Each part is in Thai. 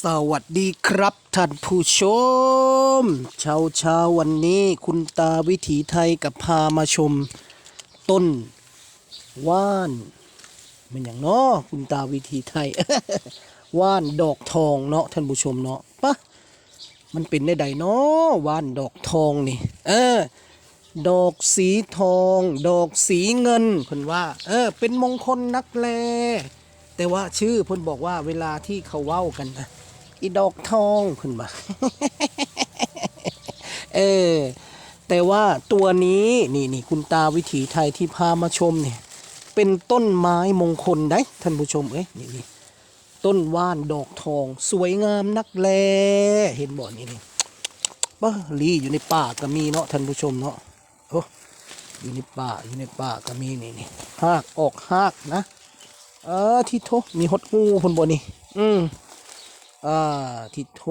สวัสดีครับท่านผู้ชม เช้าเช้าวันนี้คุณตาวิถีไทยกับพามาชม ต้นว่านมันอย่างเนาะคุณตาวิถีไทย ว่านดอกทองเนาะท่านผู้ชมเนาะปะมันเป็นได้ใดเนาะว่านดอกทองนี่ เออ ดอกสีทอง ดอกสีเงินเพิ่นว่า เออ เป็นมงคลนักแลแต่ว่าชื่อเพิ่นบอกว่าเวลาที่เขาเว้ากันนะ อีดอกทองเพิ่นว่าเออ แต่ว่าตัวนี้นี่นี่คุณตาวิถีไทยที่พามาชมเนี่ย เป็นต้นไม้มงคลได้ท่านผู้ชมเอ้ยนี่นี่ต้นว่านดอกทอง สวยงามนักแล เห็นบ่อนี่นี่บ้าลีอยู่ในป่าก็มีเนาะท่านผู้ชมเนาะโอ้อยู่ในป่าอยู่ในป่าก็มีนี่นี่หากออกหากนะ เออที่โทมีหดงูพนบนนี่ อืม อ่าที่โท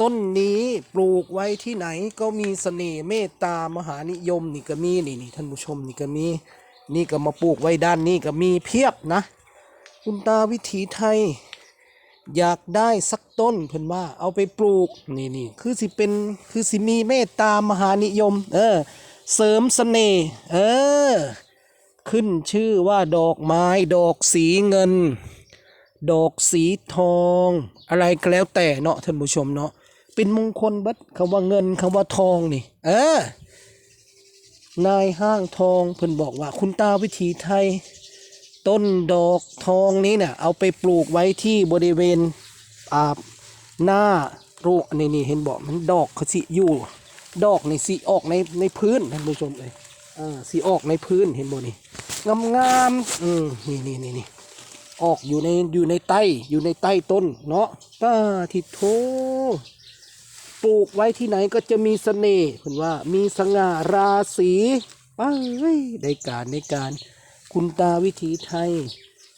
ต้นนี้ปลูกไว้ที่ไหนก็มีเสน่ห์เมตตามหานิยมนี่ก็มีนี่นี่ท่านผู้ชมนี่ก็มี นี่ก็มาปลูกไว้ด้านนี้ก็มีเพียบนะ คุณตาวิถีไทย อยากได้สักต้นเพิ่นว่าเอาไปปลูกนี่นี่คือสิเป็นคือสิมีเมตตามหานิยม เออ เสริมเสน่ห์เออ ขึ้นชื่อว่าดอกไม้ดอกสีเงิน ดอกสีทอง อะไรก็แล้วแต่เนาะท่านผู้ชมเนาะเป็นมงคลบัดคำว่าเงินคำว่าทองนี่ เออนายห้างทองเพิ่นบอกว่าคุณตาวิถีไทย ต้นดอกทองนี้เนี่ยเอาไปปลูกไว้ที่บริเวณอ่าหน้าโรงนี่นี่เห็นบอกมันดอกเขาสิอยู่ ดอกในสิออกในในพื้นท่านผู้ชมเลยอ่าสีออกในพื้นเห็นบ่นี่งามงามๆอืมนี่นี่นี่นี่ ออกอยู่ในอยู่ในใต้อยู่ในใต้ต้นเนาะป้าทิโทปลูกไว้ที่ไหนก็จะมีเสน่ห์เพิ่นว่ามีสง่าราศีป้าเอ้ยได้การได้การคุณตาวิถีไทย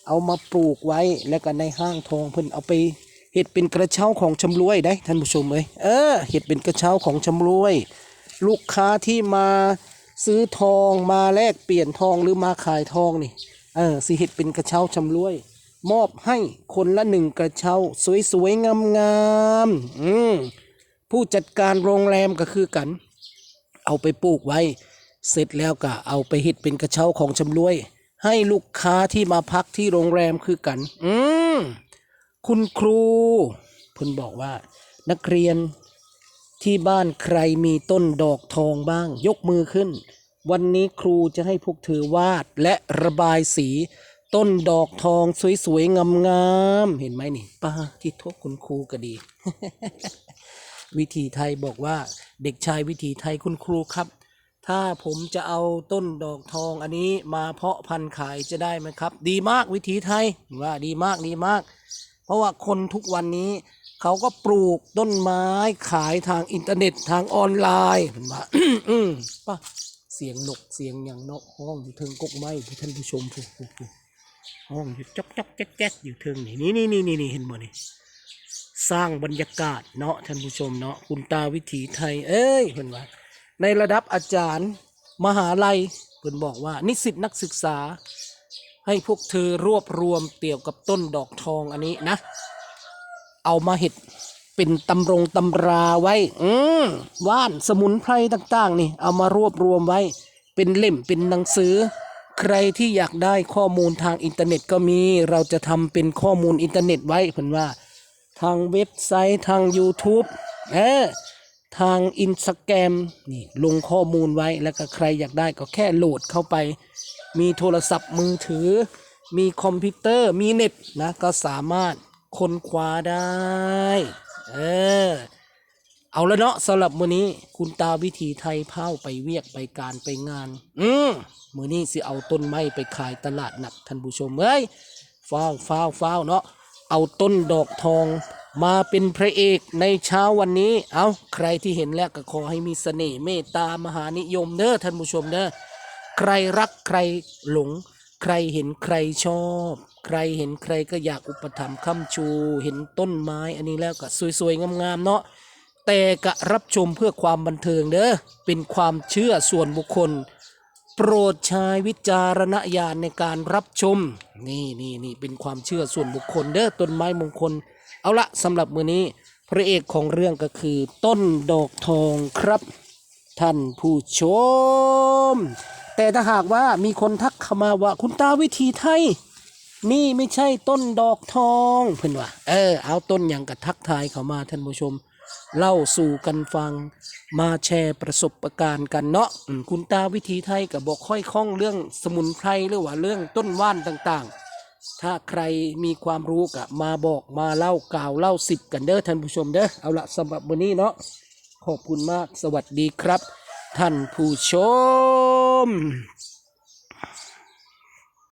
เอามาปลูกไว้แล้วก็ในห้างทองเพิ่นเอาไปเห็ดเป็นกระเช้าของชำรวยได้ท่านผู้ชมเอ้ยเออเห็ดเป็นกระเช้าของชำรวย ลูกค้าที่มาซื้อทองมาแลกเปลี่ยนทองหรือมาขายทองนี่เออสิเห็ดเป็นกระเช้าชำรวย มอบให้คนละหนึ่งกระเช้า สวยๆงามๆอืมผู้จัดการโรงแรมก็คือกัน เอาไปปลูกไว้ เสร็จแล้วก็เอาไปเห็ดเป็นกระเช้าของชำรวย ให้ลูกค้าที่มาพักที่โรงแรมคือกัน อืมคุณครูเพิ่นบอกว่า นักเรียนที่บ้านใครมีต้นดอกทองบ้าง ยกมือขึ้น วันนี้ครูจะให้พวกเธอวาดและระบายสี ต้นดอกทองสวยๆงามๆเห็นไหมนี่ป้าที่ทบคุณครูก็ดี วิธีไทยบอกว่า เด็กชายวิธีไทยคุณครูครับ ถ้าผมจะเอาต้นดอกทองอันนี้มาเพาะพันธุ์ขายจะได้ไหมครับ ดีมากวิธีไทยว่าดีมากดีมาก เพราะว่าคนทุกวันนี้เขาก็ปลูกต้นไม้ขายทางอินเทอร์เน็ตทางออนไลน์เห็นปะอืมป่ะเสียงนกเสียงอย่างนกห้องอยู่เทิงกกไม้ที่ท่านผู้ชมผูกผูกผูก ห้องอยู่จอกจอกแจ๊กแจ๊กอยู่เทิงนี่นี่นี่นี่นี่นี่เห็นบ่นี่สร้างบรรยากาศเนาะท่านผู้ชมเนาะคุณตาวิถีไทย เอ้ยเพิ่นว่า ในระดับอาจารย์มหาลัยเพิ่นบอกว่า นิสิตนักศึกษา ให้พวกเธอรวบรวมเกี่ยวกับต้นดอกทองอันนี้นะ เอามาเห็ดเป็นตำรงตำราไว้ อืมว่านสมุนไพรต่าง ๆ นี่ เอามารวบรวมไว้ เป็นเล่มเป็นหนังสือ ใครที่อยากได้ข้อมูลทางอินเทอร์เน็ตก็มี เราจะทำเป็นข้อมูลอินเทอร์เน็ตไว้เพิ่นว่า ทางเว็บไซต์ทาง YouTube เออทางอินสตาแกรมนี่ลงข้อมูลไว้แล้วก็ใครอยากได้ก็แค่โหลดเข้าไป มีโทรศัพท์มือถือ มีคอมพิวเตอร์ มีเน็ตนะ ก็สามารถค้นคว้าได้ เออ เอาแล้วเนาะสำหรับมื้อนี้ คุณตาวิถีไทยเผาไปเวียกไปการไปงาน อืมมื้อนี้สิเอาต้นไม้ไปขายตลาดนัดท่านผู้ชมเอ้ยฟ้าวฟ้าวฟ้าวเนาะเอาต้นดอกทองมาเป็นพระเอกในเช้าวันนี้ เอาใครที่เห็นแล้วก็ขอให้มีเสน่ห์เมตตามหานิยมเด้อท่านผู้ชมเด้อใครรักใครหลง ใครเห็นใครชอบ ใครเห็นใครก็อยากอุปถัมภ์ค้ำชู เห็นต้นไม้อันนี้แล้วก็สวยๆงามๆเนาะ แต่กะรับชมเพื่อความบันเทิงเด้อเป็นความเชื่อส่วนบุคคล โปรดใช้วิจารณญาณในการรับชม นี่นี่นี่เป็นความเชื่อส่วนบุคคลเด้อต้นไม้มงคล เอาละสำหรับมือนี้ พระเอกของเรื่องก็คือต้นดอกทองครับ ท่านผู้ชม แต่ถ้าหากว่ามีคนทักเข้ามาว่าคุณตาวิธีไทยนี่ไม่ใช่ต้นดอกทองเพื่อนว่าเออเอาต้นอย่างกับทักทายเข้ามาท่านผู้ชม เล่าสู่กันฟังมาแชร์ประสบการณ์กันเนาะคุณตาวิธีไทยกับบอกค่อยคล่องเรื่องสมุนไพรหรือว่าเรื่องต้นว่านต่างๆ ถ้าใครมีความรู้ก็มาบอกมาเล่ากล่าวเล่าสิบกันเด้อท่านผู้ชมเด้อเอาละสำหรับวันนี้เนาะขอบคุณมากสวัสดีครับ ท่านผู้ชม